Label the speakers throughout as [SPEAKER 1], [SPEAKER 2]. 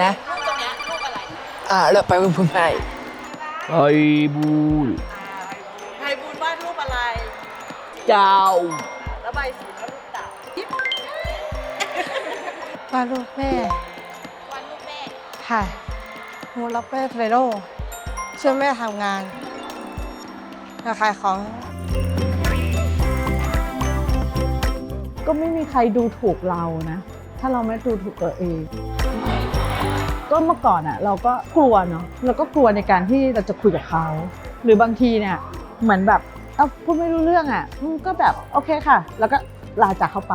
[SPEAKER 1] นะ
[SPEAKER 2] รูปตรงเนี้ยรูปอะไร
[SPEAKER 1] อ่าเราไปคุณผู้ใหญ่
[SPEAKER 3] ไอบูล
[SPEAKER 2] ไพบูลย์วาดรูปอะไร
[SPEAKER 1] เจ้า
[SPEAKER 2] แล้วใบสีแล้วรูปเต่าวา
[SPEAKER 4] ดรูปแม่
[SPEAKER 2] วาดรูปแม่
[SPEAKER 4] ค่ะหนูรับแม่เฟรโรช่วยแม่ทำงานมาขายของ
[SPEAKER 5] ก็ไม่มีใครดูถูกเรานะ ถ้าเราไม่ดูถูกตัวเอง ก็เมื่อก่อนอะเราก็กลัวเนาะเราก็กลัวในการที่เราจะคุยกับเขา หรือบางทีเนี่ยเหมือนแบบเอ้าพูดไม่รู้เรื่องอะก็แบบโอเคค่ะ แล้วก็ลาจากเขาไป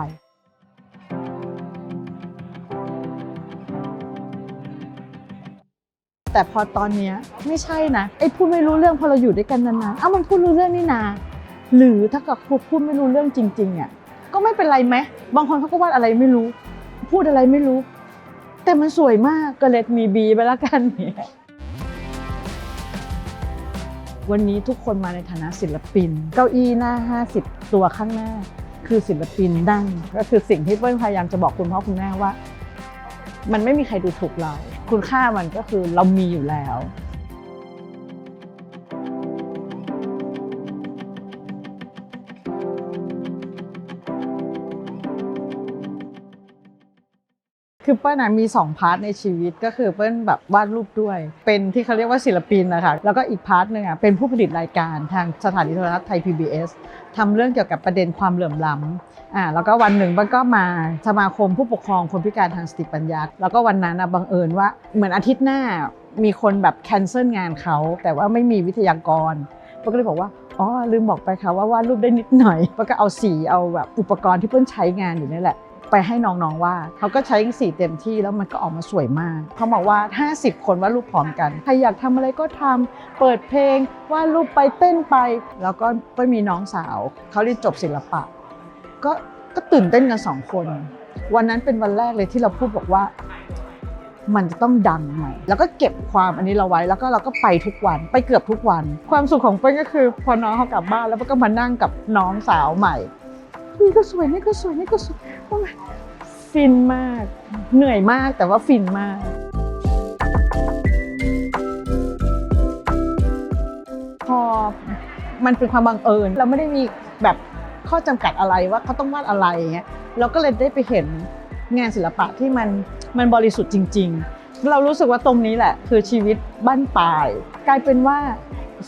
[SPEAKER 5] แต่พอตอนเนี้ยไม่ใช่นะไอ้พูดไม่รู้เรื่องพอเราอยู่ด้วยกันนานๆอ้ามันพูดรู้เรื่องนี่นา หรือถ้าเกิดพูดไม่รู้เรื่องจริงๆอะก็ไม่เป็นไรไหมบางคนเขาก็วาดอะไรไม่รู้ พูดอะไรไม่รู้ แต่มันสวยมากก็เลยมีบีไปแล้วกันเนี่ยวันนี้ทุกคนมาในฐานะศิลปิน เก้าอี้หน้า 50 ตัวข้างหน้า คือศิลปินดั้งก็คือสิ่งที่เปิ้ลพยายามจะบอกคุณพ่อคุณแม่ว่า มันไม่มีใครดูถูกเรา คุณค่ามันก็คือเรามีอยู่แล้ว คือเปิ้ลนะมี2พาร์ทในชีวิตก็คือเปิ้ลแบบวาดรูปด้วย เป็นที่เขาเรียกว่าศิลปินนะคะแล้วก็อีกพาร์ทหนึ่งอะเป็นผู้ผลิตรายการทางสถานีโทรทัศน์ไทย PBS ทำเรื่องเกี่ยวกับประเด็นความเหลื่อมล้ำอ่าแล้วก็วันหนึ่งเปิ้ลก็มาสมาคมผู้ปกครองคนพิการทางสติปัญญาแล้วก็วันนั้นนะบังเอิญว่าเหมือนอาทิตย์หน้ามีคนแบบแคนเซิลงานเขาแต่ว่าไม่มีวิทยากรเปิ้ลก็เลยบอกว่าอ๋อลืมบอกไปค่ะว่าวาดรูปได้นิดหน่อยเปิ้ลก็เอาสีเอาแบบอุปกรณ์ที่เปิ้ลใช้งานอยู่นี่แหละ ไปให้น้องๆวาดเขาก็ใช้สีเต็มที่แล้วมันก็ออกมาสวยมากเขาบอกว่า 50 คนวาดรูปพร้อมกันใครอยากทำอะไรก็ทำเปิดเพลงวาดรูปไปเต้นไป แล้วก็ไปมีน้องสาวเขาเรียนจบศิลปะ ก็ก็ตื่นเต้นกันสองคน วันนั้นเป็นวันแรกเลยที่เราพูดบอกว่า มันจะต้องดังใหม่แล้วก็เก็บความอันนี้เราไว้แล้วก็เราก็ไปทุกวันไปเกือบทุกวัน ความสุขของเปิ้ลก็คือ พอน้องเขากลับบ้านแล้วเปิ้ลก็มานั่งกับน้องสาวใหม่ นี่ก็สวยนี่ก็สวยนี่ก็สวยโอ้ยฟินมาก เหนื่อยมากแต่ว่าฟินมาก พอมันเป็นความบังเอิญเราไม่ได้มีแบบข้อจำกัดอะไรว่าเขาต้องวาดอะไรอย่างเงี้ยเราก็เลยได้ไปเห็นงานศิลปะที่มันมันบริสุทธิ์จริง ๆ เรารู้สึกว่าตรงนี้แหละ คือชีวิตบ้านปลาย กลายเป็นว่า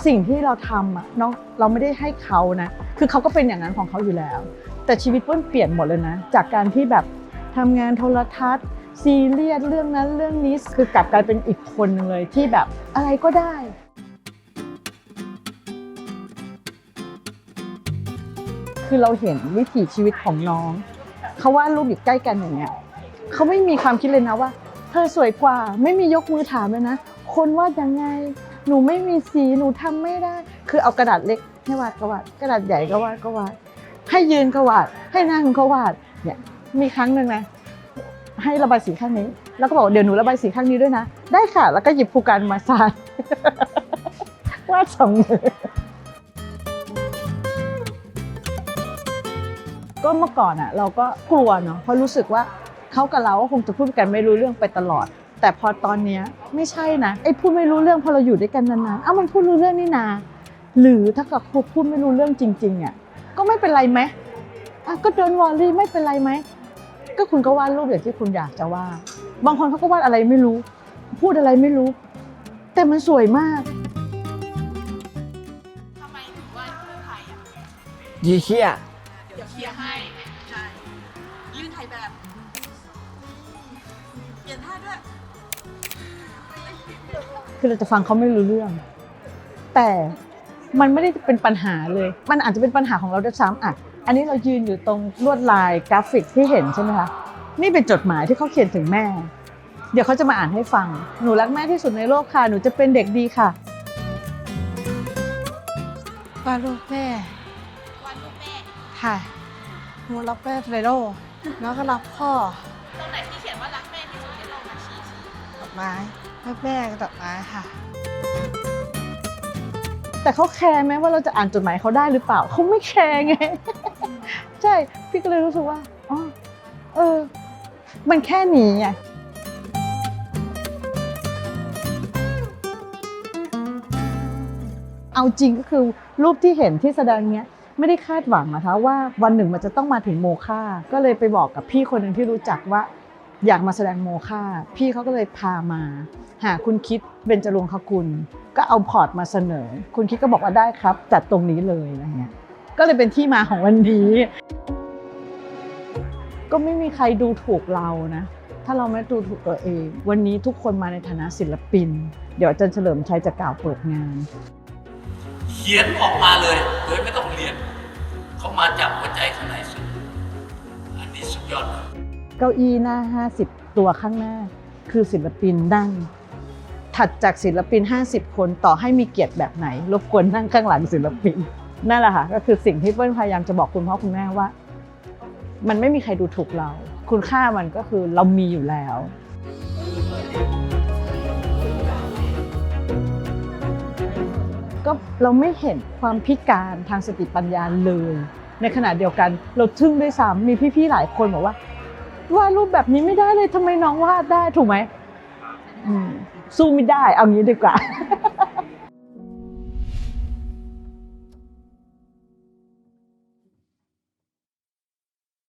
[SPEAKER 5] สิ่งที่เราทำอะเนาะเราไม่ได้ให้เขานะ คือเขาก็เป็นอย่างนั้นของเขาอยู่แล้ว แต่ชีวิตเปิ้ลเปลี่ยนหมดเลยนะ จากการที่แบบทำงานโทรทัศน์ ซีเรียสเรื่องนั้นเรื่องนี้คือกลับกลายเป็นอีกคนหนึ่งเลยที่แบบอะไรก็ได้คือเราเห็นวิถีชีวิตของน้อง เขาว่าดรูปอยู่ใกล้กันอย่างเงี้ยเขาไม่มีความคิดเลยนะว่า เธอสวยกว่า ไม่มียกมือถามเลยนะ คนวาดยังไง หนูไม่มีสี หนูทำไม่ได้ คือเอากระดาษเล็กให้วาดก็วาด กระดาษใหญ่ก็วาดก็วาด ให้ยืนก็วาด ให้นั่งก็วาดเนี่ยมีครั้งหนึ่งนะให้ระบายสีข้างนี้ แล้วก็บอกเดี๋ยวหนูระบายสีข้างนี้ด้วยนะ ได้ค่ะ แล้วก็หยิบภูการมาสาดวาดสองมือก็เมื่อก่อนอะเราก็กลัวเนาะเพราะรู้สึกว่าเขากับเราก็คงจะพูดกันไม่รู้เรื่องไปตลอด แต่พอตอนเนี้ยไม่ใช่นะไอ้พูดไม่รู้เรื่องพอเราอยู่ด้วยกันนานๆเอ้ามันพูดรู้เรื่องนี่นาหรือถ้าเกิดพูดไม่รู้เรื่องจริงๆอะ ก็ไม่เป็นไรไหมอะก็โดนวอลลี่ไม่เป็นไรไหมก็คุณก็วาดรูปอย่างที่คุณอยากจะวาดบางคนเขาก็วาดอะไรไม่รู้ พูดอะไรไม่รู้ แต่มันสวยมาก
[SPEAKER 2] ทำไมถึงวาดรูปไทยอะ
[SPEAKER 1] ยีเขี้ย
[SPEAKER 2] เดี๋ยวเคลียร์ให้ ใช่ ยื่นไทยแบบ เปลี่ยนท่าด้วย
[SPEAKER 5] คือเราจะฟังเขาไม่รู้เรื่อง แต่ มันไม่ได้เป็นปัญหาเลย มันอาจจะเป็นปัญหาของเราด้วยซ้ำอะ อันนี้เรายืนอยู่ตรงลวดลายกราฟิกที่เห็นใช่ไหมคะ นี่เป็นจดหมายที่เขาเขียนถึงแม่ เดี๋ยวเขาจะมาอ่านให้ฟัง หนูรักแม่ที่สุดในโลกค่ะ หนูจะเป็นเด็กดีค่ะ
[SPEAKER 4] วาดรูปแม่
[SPEAKER 2] วาดรูปแม่
[SPEAKER 4] ค่ะ หนูรับแม่เฟรโรแล้วก็รับพ่อ
[SPEAKER 2] ตรงไหนที่เขียนว่ารักแม่ที่สุดในโลกมาชี้ชี้
[SPEAKER 4] ดอกไม้รับแม่กับดอกไม้ค่ะ
[SPEAKER 5] แต่เขาแคร์ไหมว่าเราจะอ่านจดหมายเขาได้หรือเปล่าเขาไม่แคร์ไง ใช่พี่ก็เลยรู้สึกว่าอ๋อเออ มันแค่นี้ไงเอาจริงก็คือรูปที่เห็นที่แสดงเนี้ยไม่ได้คาดหวังนะคะว่าวันหนึ่งมันจะต้องมาถึงโมฆะก็เลยไปบอกกับพี่คนหนึ่งที่รู้จักว่า อยากมาแสดงโมฆะพี่เขาก็เลยพามา หาคุณคิดเบญจรงคกุล ก็เอาพอร์ตมาเสนอ คุณคิดก็บอกว่าได้ครับ จัดตรงนี้เลยอะไรเงี้ยก็เลยเป็นที่มาของวันนี้ ก็ไม่มีใครดูถูกเรานะ ถ้าเราไม่ดูถูกตัวเอง วันนี้ทุกคนมาในฐานะศิลปิน เดี๋ยวอาจารย์เฉลิมชัยจะกล่าวเปิดงาน
[SPEAKER 3] เขียนออกมาเลยโดยไม่ต้องเรียนเขามาจากหัวใจข้างในสุดอันนี้สุดยอดเลย
[SPEAKER 5] เก้าอี้หน้า 50 ตัวข้างหน้า คือศิลปินนั่ง ถัดจากศิลปิน 50 คนต่อให้มีเกียรติแบบไหน รบกวนนั่งข้างหลังศิลปิน นั่นแหละค่ะก็คือสิ่งที่เปิ้ลพยายามจะบอกคุณพ่อคุณแม่ว่า มันไม่มีใครดูถูกเรา คุณค่ามันก็คือเรามีอยู่แล้วก็เราไม่เห็นความพิการทางสติปัญญาเลย ในขณะเดียวกันเราทึ่งด้วยซ้ำมีพี่ๆหลายคนบอกว่าวาดรูปแบบนี้ไม่ได้เลยทำไมน้องวาดได้ถูกไหมอืม สู้ไม่ได้ เอางี้ดีกว่า